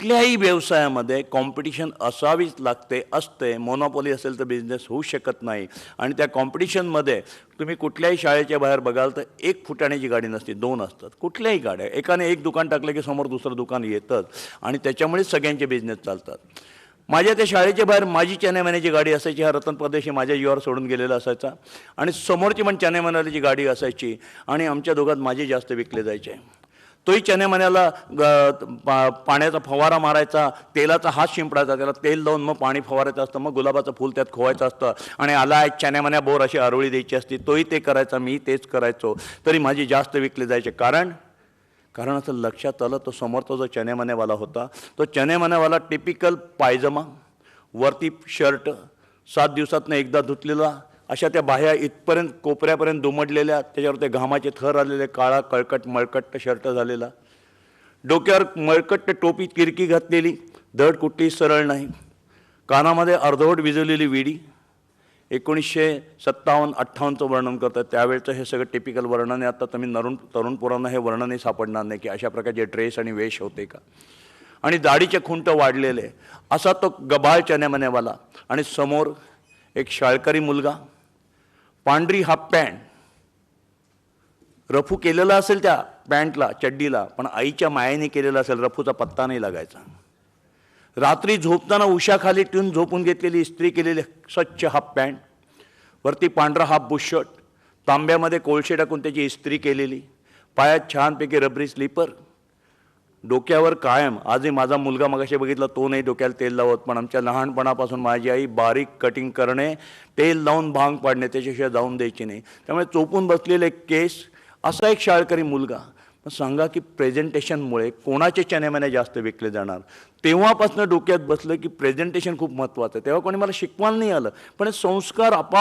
कुठल्याही व्यवसायामध्ये कॉम्पिटिशन असावीच लागते असते. मोनोपॉली असेल तर बिझनेस होऊ शकत नाही. आणि त्या कॉम्पिटिशनमध्ये तुम्ही कुठल्याही शाळेच्या बाहेर बघाल तर एक फुटाण्याची गाडी नसते दोन असतात. कुठल्याही गाड्या. एकाने एक दुकान टाकलं की समोर दुसरं दुकान येतंच. आणि त्याच्यामुळेच सगळ्यांचे बिझनेस चालतात. माझ्या त्या शाळेच्या बाहेर माझी चॅनेमॅनेची गाडी असायची. हा रतन परदेशी माझ्या जीवावर सोडून गेलेला असायचा. आणि समोरची पण चॅनेमॅनाची गाडी असायची. आणि आमच्या दोघात माझे जास्त विकले जायचे. तोही चनेमण्याला ग- पा- पाण्याचा फवारा मारायचा तेलाचा हात शिंपडायचा त्याला तेल लावून मग पाणी फवारायचं असतं मग गुलाबाचं फूल त्यात खोवायचं असतं. आणि आला चण्यामण्या बोर अशी आरोळी द्यायची असती तोही ते करायचा मी तेच करायचो. तरी माझी जास्त विकले जायचे. कारण? कारण असं लक्षात आलं तो समोरचा जो चनेमनेवाला होता तो चण्यामण्यावाला टिपिकल पायजमा वरती शर्ट सात दिवसातनं एकदा धुतलेला अशा त्या बाह्या इथपर्यंत कोपऱ्यापर्यंत दुमडलेल्या त्याच्यावर ते घामाचे थर आलेले काळा कळकट मळकट शर्ट झालेला. डोक्यावर मळकट टोपी किरकी घातलेली. धड कुठलीही सरळ नाही. कानामध्ये अर्धवट विजवलेली विडी. एकोणीसशे सत्तावन्न अठ्ठावन्नचं वर्णन करतात. त्यावेळचं हे सगळं टिपिकल वर्णन आहे. आता तुम्ही नरुण तरुण पोरांना हे वर्णनही सापडणार नाही की अशा प्रकारचे ड्रेस आणि वेश होते का? आणि दाढीचे खुंट वाढलेले. असा तो गबाळ चण्यामण्यावाला. आणि समोर एक शाळकरी मुलगा. पांढरी हाफ पॅन्ट. रफू केलेला असेल त्या पॅन्टला चड्डीला पण आईच्या मायेने केलेला असेल रफूचा पत्ता नाही लागायचा. रात्री झोपताना उशाखाली ठेवून झोपून घेतलेली इस्त्री केलेली स्वच्छ हाफ पॅन्ट. वरती पांढरा हाफ बुशर्ट तांब्यामध्ये कोळशे टाकून त्याची इस्त्री केलेली. पायात छानपैकी रबरी स्लीपर. डोक्यावर कायम. आजही माझा मुलगा मगाशी बघितला तो नाही डोक्याला तेल लावत पण आमच्या लहानपणापासून माझी आई बारीक कटिंग करणे तेल लावून भांग पाडणे त्याच्याशिवाय जाऊन द्यायची नाही. त्यामुळे चोपून बसलेले केस असा एक शाळकरी मुलगा. मग सांगा की प्रेझेंटेशनमुळे कोणाचे चनेमने जास्त विकले जाणार? तेव्हापासून डोक्यात बसलं की प्रेझेंटेशन खूप महत्त्वाचं आहे. तेव्हा कोणी मला शिकवायला नाही आलं. पण संस्कार आपाप